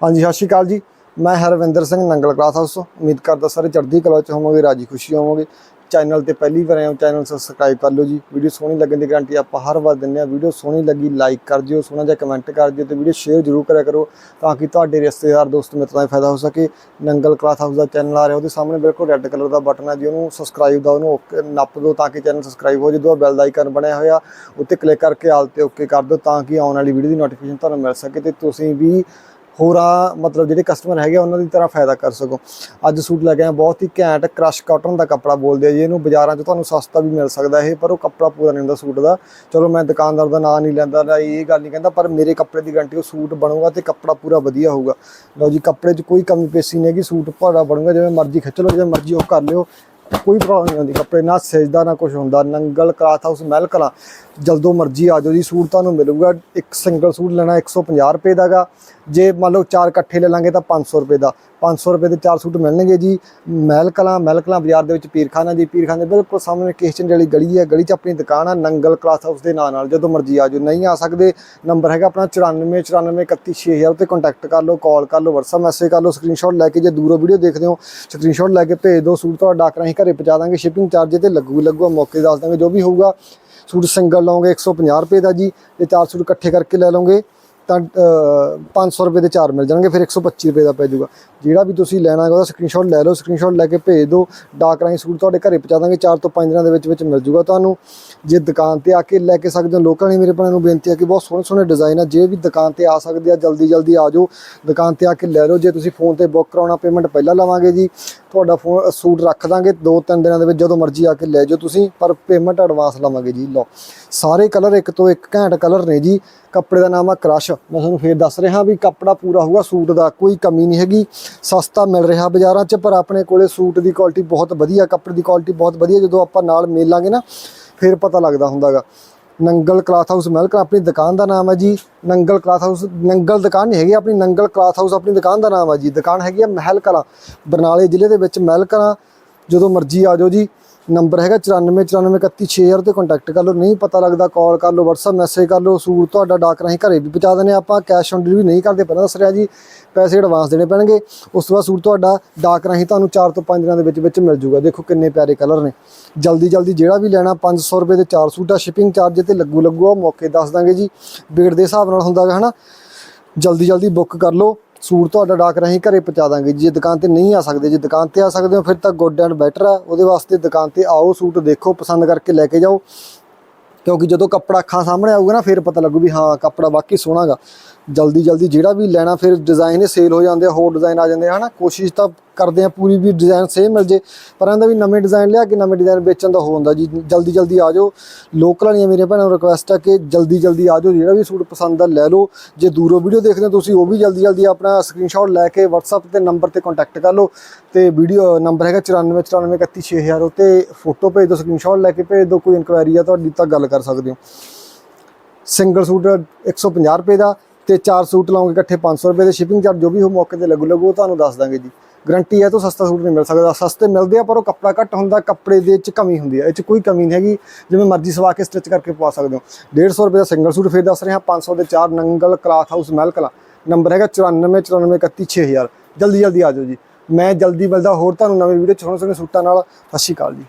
ਹਾਂਜੀ, ਸਤਿ ਸ਼੍ਰੀ ਅਕਾਲ ਜੀ। ਮੈਂ ਹਰਵਿੰਦਰ ਸਿੰਘ, ਨੰਗਲ ਕਲਾਸ ਹਾਊਸ ਤੋਂ। ਉਮੀਦ ਕਰਦਾ ਸਾਰੇ ਚੜ੍ਹਦੀ ਕਲਾ ਚ ਹੋਵੋਗੇ, ਰਾਜੀ ਖੁਸ਼ੀ ਹੋਵੋਗੇ। ਚੈਨਲ ਤੇ ਪਹਿਲੀ ਵਾਰ ਆਏ ਹੋ ਚੈਨਲ ਸਬਸਕ੍ਰਾਈਬ ਕਰ ਲਓ ਜੀ। ਵੀਡੀਓ ਸੋਹਣੀ ਲੱਗਣ ਦੀ ਗਾਰੰਟੀ ਆਪਾਂ ਹਰ ਵਾਰ ਦਿੰਦੇ ਆ ਵੀਡੀਓ ਸੋਹਣੀ ਲੱਗੀ ਲਾਈਕ ਕਰ ਦਿਓ, ਸੋਹਣਾ ਜਿਹਾ ਕਮੈਂਟ ਕਰ ਦਿਓ ਤੇ ਵੀਡੀਓ ਸ਼ੇਅਰ ਜ਼ਰੂਰ ਕਰਿਆ ਕਰੋ ਤਾਂ ਕਿ ਤੁਹਾਡੇ ਰਿਸ਼ਤੇਦਾਰ, ਦੋਸਤ, ਮਿੱਤਰਾਂ ਦਾ ਫਾਇਦਾ ਹੋ ਸਕੇ। ਨੰਗਲ ਕਲਾਸ ਹਾਊਸ ਦਾ ਚੈਨਲ ਆ ਰਿਹਾ, ਉਹਦੇ ਸਾਹਮਣੇ ਬਿਲਕੁਲ ਰੈੱਡ ਕਲਰ ਦਾ ਬਟਨ ਹੈ ਜੀ। ਉਹਨੂੰ ਸਬਸਕ੍ਰਾਈਬ ਦਾ, ਉਹਨੂੰ ਓਕੇ ਨੱਪ ਦਿਓ ਤਾਂ ਕਿ ਚੈਨਲ ਸਬਸਕ੍ਰਾਈਬ ਹੋ ਜਦੋਂ ਬੈਲ ਦਾ ਆਈਕਨ ਬਣਿਆ ਹੋਇਆ, ਉੱਤੇ ਕਲਿੱਕ ਕਰਕੇ ਆਲ ਤੇ ਓਕੇ ਕਰ ਦਿਓ ਤਾਂ ਕਿ ਆਉਣ ਵਾਲੀ ਵੀਡੀਓ ਦੀ ਨੋਟੀਫਿਕੇਸ਼ਨ ਤੁਹਾਨੂੰ ਮਿਲ ਸਕੇ ਤੇ ਤੁਸੀਂ ਵੀ ਹੋਰਾਂ ਮਤਲਬ ਜਿਹੜੇ ਕਸਟਮਰ ਹੈਗੇ ਆ, ਉਹਨਾਂ ਦੀ ਤਰ੍ਹਾਂ ਫਾਇਦਾ ਕਰ ਸਕੋ। ਅੱਜ ਸੂਟ ਲੈ ਕੇ ਆਏ ਬਹੁਤ ਹੀ ਘੈਂਟ ਕ੍ਰਸ਼ ਕਾਟਨ ਦਾ ਕੱਪੜਾ ਬੋਲਦੇ ਆ ਜੀ। ਇਹਨੂੰ ਬਾਜ਼ਾਰਾਂ 'ਚ ਤੁਹਾਨੂੰ ਸਸਤਾ ਵੀ ਮਿਲ ਸਕਦਾ ਇਹ ਪਰ ਉਹ ਕੱਪੜਾ ਪੂਰਾ ਨਹੀਂ ਹੁੰਦਾ ਸੂਟ ਦਾ। ਚਲੋ ਮੈਂ ਦੁਕਾਨਦਾਰ ਦਾ ਨਾਂ ਨਹੀਂ ਲੈਂਦਾ ਨਾ ਇਹ ਗੱਲ ਨਹੀਂ ਕਹਿੰਦਾ ਪਰ ਮੇਰੇ ਕੱਪੜੇ ਦੀ ਗਾਰੰਟੀ ਉਹ ਸੂਟ ਬਣੂਗਾ ਤੇ ਕੱਪੜਾ ਪੂਰਾ ਵਧੀਆ ਹੋਊਗਾ। ਲਓ ਜੀ ਕੱਪੜੇ 'ਚ ਕੋਈ ਕਮੀ ਪੇਸ਼ੀ ਨਹੀਂ ਹੈਗੀ ਸੂਟ ਭਾਰਾ ਬਣੂਗਾ ਜਿਵੇਂ ਮਰਜ਼ੀ ਖਿੱਚ ਲਓ ਜਿਵੇਂ ਮਰਜ਼ੀ ਉਹ ਕਰ ਲਿਓ। ਕੋਈ ਪ੍ਰੋਬਲਮ ਨਹੀਂ ਹੁੰਦੀ ਕੱਪੜੇ ਨਾ ਸੇਜਦਾ, ਨਾ ਕੁਝ ਹੁੰਦਾ। Nangal cloth house, Mehal, Kalan. ਜਲਦੋਂ ਮਰਜ਼ੀ ਆ ਜਾਓ ਜੀ, ਸੂਟ ਤੁਹਾਨੂੰ ਮਿਲੂਗਾ। ਇੱਕ ਸਿੰਗਲ ਸੂਟ ਲੈਣਾ 150 ਰੁਪਏ ਦਾਗਾ। ਜੇ ਮੰਨ ਲਓ ਚਾਰ ਇਕੱਠੇ ਲੈ ਲਾਂਗੇ ਤਾਂ 500 ਰੁਪਏ ਦਾ। 500 ਰੁਪਏ ਦੇ ਚਾਰ ਸੂਟ ਮਿਲਣਗੇ ਜੀ। ਮਹਿਲ, ਕਲਾਂ ਮਹਿਲ, ਕਲਾਂ ਬਾਜ਼ਾਰ ਦੇ ਵਿੱਚ ਪੀਰਖਾਨਾ ਜੀ ਪੀਰਖਾਨੇ ਬਿਲਕੁਲ ਸਾਹਮਣੇ ਕਿਸ਼ਚਨ ਵਾਲੀ ਗਲੀ ਹੈ। ਗਲੀ 'ਚ ਆਪਣੀ ਦੁਕਾਨ ਆ, ਨੰਗਲ ਕਲਾਥ ਹਾਊਸ ਦੇ ਨਾਂ ਨਾਲ। ਜਦੋਂ ਮਰਜ਼ੀ ਆ ਜਾਓ। ਨਹੀਂ ਆ ਸਕਦੇ। ਨੰਬਰ ਹੈਗਾ ਆਪਣਾ 94 94 31 6000 ਤੇ ਕੰਟੈਕਟ ਕਰ ਲਓ ਕਾਲ ਕਰ ਲਓ, WhatsApp ਮੈਸੇਜ ਕਰ ਲਓ ਸਕਰੀਨਸ਼ਾਟ ਲੈ ਕੇ ਜੇ ਦੂਰੋਂ ਵੀਡੀਓ ਦੇਖਦੇ ਹੋ ਸਕਰੀਨਸ਼ਾਟ ਲੈ ਕੇ ਭੇਜ ਦਿਓ, ਸੂਟ ਤੁਹਾਡਾ ਡਾਕ ਰਾਹੀਂ ਘਰੇ ਪਹੁੰਚਾ ਦਾਂਗੇ ਸ਼ਿਪਿੰਗ ਚਾਰਜ ਤੇ ਲੱਗੂ ਲੱਗੂਗਾ ਮੌਕੇ ਦੱਸ ਦਾਂਗੇ ਜੋ ਵੀ ਹੋਊਗਾ। ਸੂਟ ਸਿੰਗਲ ਲਓਗੇ 150 ਰੁਪਏ ਦਾ ਜੀ ਤੇ ਚਾਰ ਸੂਟ ਇਕੱਠੇ ਕਰਕੇ ਲੈ ਲਓਗੇ ਤਾਂ ਅ, 500 ਰੁਪਏ ਦੇ ਚਾਰ ਮਿਲ ਜਾਣਗੇ ਫਿਰ 125 ਰੁਪਏ ਦਾ ਪੈ ਜਾਊਗਾ। ਜਿਹੜਾ ਵੀ ਤੁਸੀਂ ਲੈਣਾ ਹੈਗਾ ਉਹਦਾ ਸਕਰੀਨਸ਼ਾਟ ਲੈ ਲਓ ਸਕਰੀਨਸ਼ਾਟ ਲੈ ਕੇ ਭੇਜ ਦਿਓ। ਡਾਕ ਰਾਹੀਂ ਸੂਟ ਤੁਹਾਡੇ ਘਰੇ ਪਹੁੰਚਾ ਦਾਂਗੇ 4 ਤੋਂ 5 ਦਿਨਾਂ ਦੇ ਵਿੱਚ ਵਿੱਚ ਮਿਲ ਜਾਊਗਾ ਤੁਹਾਨੂੰ। ਜੇ ਦੁਕਾਨ ਤੇ ਆ ਕੇ ਲੈ ਕੇ ਸਕਦੇ ਹੋ ਲੋਕਾਂ ਨੇ ਮੇਰੇ ਭੈਣਾਂ ਨੂੰ ਬੇਨਤੀ ਹੈ ਕਿ ਬਹੁਤ ਸੋਹਣੇ ਸੋਹਣੇ ਡਿਜ਼ਾਈਨ ਆ। ਜੇ ਵੀ ਦੁਕਾਨ ਤੇ ਆ ਸਕਦੇ ਆ ਜਲਦੀ ਜਲਦੀ ਆ ਜਾਓ। ਦੁਕਾਨ ਤੇ ਆ ਕੇ ਲੈ ਲਓ। ਜੇ ਤੁਸੀਂ ਫੋਨ ਤੇ ਬੁੱਕ ਕਰਾਉਣਾ ਪੇਮੈਂਟ ਪਹਿਲਾਂ ਲਵਾਂਗੇ ਜੀ। ਤੁਹਾਡਾ ਫੋਨ ਸੂਟ ਰੱਖ ਦਾਂਗੇ 2-3 ਦਿਨਾਂ ਦੇ ਵਿੱਚ, ਜਦੋਂ ਮਰਜ਼ੀ ਆ ਕੇ ਲੈ ਜਾਓ ਤੁਸੀਂ, ਪਰ ਪੇਮੈਂਟ ਐਡਵਾਂਸ ਲਵਾਂਗੇ ਜੀ, ਲਓ। ਸਾਰੇ ਕਲਰ ਇੱਕ ਤੋਂ ਇੱਕ ਘੈਂਟ ਕਲਰ ਨੇ ਜੀ। ਕੱਪੜੇ ਦਾ ਨਾਮ ਆ ਕ੍ਰਸ਼। ਮੈਂ ਤੁਹਾਨੂੰ ਫੇਰ ਦੱਸ ਰਿਹਾ ਵੀ ਕੱਪੜਾ ਪੂਰਾ ਹੋਊਗਾ, ਸੂਟ ਦਾ ਕੋਈ ਕਮੀ ਨਹੀਂ ਹੈਗੀ। ਸਸਤਾ ਮਿਲ ਰਿਹਾ ਬਾਜ਼ਾਰਾਂ 'ਚ, ਪਰ ਆਪਣੇ ਕੋਲੇ ਸੂਟ ਦੀ ਕੁਆਲਿਟੀ ਬਹੁਤ ਵਧੀਆ, ਕੱਪੜੇ ਦੀ ਕੁਆਲਿਟੀ ਬਹੁਤ ਵਧੀਆ। ਜਦੋਂ ਆਪਾਂ ਨਾਲ ਮਿਲਾਂਗੇ ਨਾ, ਫਿਰ ਪਤਾ ਲੱਗਦਾ ਹੁੰਦਾਗਾ। ਨੰਗਲ ਕਲਾਥ ਹਾਊਸ ਮਹਿਲਕਾ ਆਪਣੀ ਦੁਕਾਨ ਦਾ ਨਾਮ ਹੈ ਜੀ। ਨੰਗਲ ਕਲਾਥ ਹਾਊਸ, ਨੰਗਲ ਦੁਕਾਨ ਨਹੀਂ ਹੈਗੀ, ਆਪਣੀ ਨੰਗਲ ਕਲਾਥ ਹਾਊਸ ਆਪਣੀ ਦੁਕਾਨ ਦਾ ਨਾਮ ਹੈ ਜੀ। ਦੁਕਾਨ ਹੈਗੀ ਹੈ ਮਹਿਲ ਕਲਾਂ, ਬਰਨਾਲੇ ਜ਼ਿਲ੍ਹੇ ਦੇ ਵਿੱਚ ਮਹਿਲ ਕਲਾਂ। ਜਦੋਂ ਮਰਜ਼ੀ ਆ ਜਾਓ ਜੀ। ਨੰਬਰ ਹੈਗਾ 9494316000 ਤੇ ਕੰਟੈਕਟ ਕਰ ਲਓ। ਨਹੀਂ ਪਤਾ ਲੱਗਦਾ ਕਾਲ ਕਰ ਲਓ, WhatsApp ਮੈਸੇਜ ਕਰ ਲਓ, ਸੂਟ ਤੁਹਾਡਾ ਡਾਕ ਰਾਹੀਂ ਘਰੇ ਵੀ ਪਹੁੰਚਾ ਦਿੰਦੇ ਹਾਂ ਆਪਾਂ। ਕੈਸ਼ ਔਨ ਡਿਲੀਵਰੀ ਨਹੀਂ ਕਰਦੇ, ਪਹਿਲਾਂ ਦੱਸ ਰਿਹਾ ਜੀ, ਪੈਸੇ ਐਡਵਾਂਸ ਦੇਣੇ ਪੈਣਗੇ। ਉਸ ਤੋਂ ਬਾਅਦ ਸੂਟ ਤੁਹਾਡਾ ਡਾਕ ਰਾਹੀਂ ਤੁਹਾਨੂੰ 4 ਤੋਂ 5 ਦਿਨਾਂ ਦੇ ਵਿੱਚ ਵਿੱਚ ਮਿਲ ਜੂਗਾ। ਦੇਖੋ ਕਿੰਨੇ ਪਿਆਰੇ ਕਲਰ ਨੇ। ਜਲਦੀ ਜਲਦੀ ਜਿਹੜਾ ਵੀ ਲੈਣਾ 500 ਰੁਪਏ ਦੇ 4 ਸੂਟ ਆ ਸ਼ਿਪਿੰਗ ਚਾਰਜ ਤੇ ਲੱਗੂ ਲੱਗੂ ਉਹ ਮੌਕੇ ਦੱਸ ਦਾਂਗੇ ਜੀ। ਵੇਟ ਦੇ ਹਿਸਾਬ ਨਾਲ ਹੁੰਦਾ ਹੈ ਹਨਾ। ਜਲਦੀ ਜਲਦੀ ਬੁੱਕ ਕਰ ਲਓ। ਸੂਟ ਤੁਹਾਡਾ ਡਾਕ ਰਾਹੀਂ ਘਰੇ ਪਹੁੰਚਾ ਦਾਂਗੇ ਜੇ। ਦੁਕਾਨ ਤੇ ਨਹੀਂ ਆ ਸਕਦੇ, ਜੇ ਦੁਕਾਨ ਤੇ ਆ ਸਕਦੇ ਹੋ, ਫਿਰ ਤਾਂ ਗੁੱਡ ਐਂਡ ਬੈਟਰ ਆ। ਉਹਦੇ ਵਾਸਤੇ ਦੁਕਾਨ ਤੇ ਆਓ, ਸੂਟ ਦੇਖੋ, ਪਸੰਦ ਕਰਕੇ ਲੈ ਕੇ ਜਾਓ। ਕਿਉਂਕਿ ਜਦੋਂ ਕੱਪੜਾ ਅੱਖਾਂ ਸਾਹਮਣੇ ਆਊਗਾ ਨਾ, ਫਿਰ ਪਤਾ ਲੱਗੂ ਵੀ ਹਾਂ, ਕੱਪੜਾ ਵਾਕਈ ਸੋਹਣਾਗਾ ਜਲਦੀ ਜਲਦੀ ਜਿਹੜਾ ਵੀ ਲੈਣਾ, ਫਿਰ ਡਿਜ਼ਾਈਨ ਸੇਲ ਹੋ ਜਾਂਦੇ ਹੋਰ ਡਿਜ਼ਾਈਨ ਆ ਜਾਂਦੇ ਆ, ਹਨਾ। ਕੋਸ਼ਿਸ਼ ਤਾਂ ਕਰਦੇ ਆ, ਪੂਰੀ ਵੀ ਡਿਜ਼ਾਈਨ ਸੇਮ ਮਿਲ ਜੇ, ਪਰ ਇਹਦਾ ਵੀ ਨਵੇਂ ਡਿਜ਼ਾਈਨ ਲਿਆ ਕੇ ਨਵੇਂ ਡਿਜ਼ਾਈਨ ਵੇਚਣ ਦਾ ਹੋ ਹੁੰਦਾ ਜੀ, ਜਲਦੀ ਜਲਦੀ ਆ ਜਾਓ। ਲੋਕਲ ਵਾਲੀਆਂ ਮੇਰੇ ਭੈਣਾਂ ਨੂੰ ਰਿਕੁਐਸਟ ਆ ਕਿ ਜਲਦੀ ਜਲਦੀ ਆ ਜਾਓ, ਜਿਹੜਾ ਵੀ ਸੂਟ ਪਸੰਦ ਆ ਲੈ ਲਓ। ਜੇ ਦੂਰੋਂ ਵੀਡੀਓ ਦੇਖਦੇ ਹੋ ਤੁਸੀਂ, ਉਹ ਵੀ ਜਲਦੀ ਜਲਦੀ ਆਪਣਾ ਸਕਰੀਨਸ਼ਾਟ ਲੈ ਕੇ WhatsApp ਤੇ ਨੰਬਰ ਤੇ ਕੰਟੈਕਟ ਕਰ ਲਓ। ਤੇ ਵੀਡੀਓ ਨੰਬਰ ਹੈਗਾ 9494316000 ਉੱਤੇ ਫੋਟੋ ਭੇਜ ਦਿਓ ਸਕਰੀਨਸ਼ਾਟ ਲੈ ਕੇ ਭੇਜ ਦਿਓ, ਕੋਈ ਇਨਕੁਆਇਰੀ ਆ ਤੁਹਾਡੀ ਤਾਂ ਗੱਲ ਕਰ ਸਕਦੇ ਹੋ। ਸਿੰਗਲ ਸੂਟ 150 ਰੁਪਏ ਦਾ ਤੇ ਚਾਰ ਸੂਟ ਲਾਉਂਗੇ ਇਕੱਠੇ 500 ਰੁਪਏ ਦੇ ਸ਼ਿਪਿੰਗ ਚਾਰਜ ਜੋ ਵੀ ਹੋ ਮੌਕੇ ਤੇ ਲੱਗੂ ਲੱਗੂ ਉਹ ਤੁਹਾਨੂੰ ਦੱਸ ਦਾਂਗੇ ਜੀ। ਗਰੰਟੀ ਹੈ ਤੋਂ ਸਸਤਾ ਸੂਟ ਨਹੀਂ ਮਿਲ ਸਕਦਾ। ਸਸਤੇ ਮਿਲਦੇ ਆ ਪਰ ਉਹ ਕੱਪੜਾ ਘੱਟ ਹੁੰਦਾ, ਕੱਪੜੇ ਦੇ ਵਿੱਚ ਕਮੀ ਹੁੰਦੀ ਹੈ। ਇਹ 'ਚ ਕੋਈ ਕਮੀ ਨਹੀਂ ਹੈਗੀ। ਜਿਵੇਂ ਮਰਜ਼ੀ ਸਵਾ ਕੇ ਸਟਿਚ ਕਰਕੇ ਪਾ ਸਕਦੇ ਹੋ। 150 ਰੁਪਏ ਦਾ ਸਿੰਗਲ ਸੂਟ ਫੇਰ ਦੱਸ ਰਿਹਾ 500 ਦੇ ਚਾਰ ਨੰਗਲ ਕਲਾਥ ਹਾਊਸ ਮਹਿਲ ਕਲਾ। ਨੰਬਰ ਹੈਗਾ 94 94 31 6000 ਜਲਦੀ ਜਲਦੀ ਆ ਜਾਓ ਜੀ। ਮੈਂ ਜਲਦੀ ਮਿਲਦਾ। ਹੋਰ ਤੁਹਾਨੂੰ ਨਵੇਂ ਵੀਡੀਓ ਚ ਸੋਹਣੇ ਸੋਹਣੇ ਸੂਟਾਂ ਨਾਲ। ਸਤਿ ਸ਼੍ਰੀ ਅਕਾਲ ਜੀ।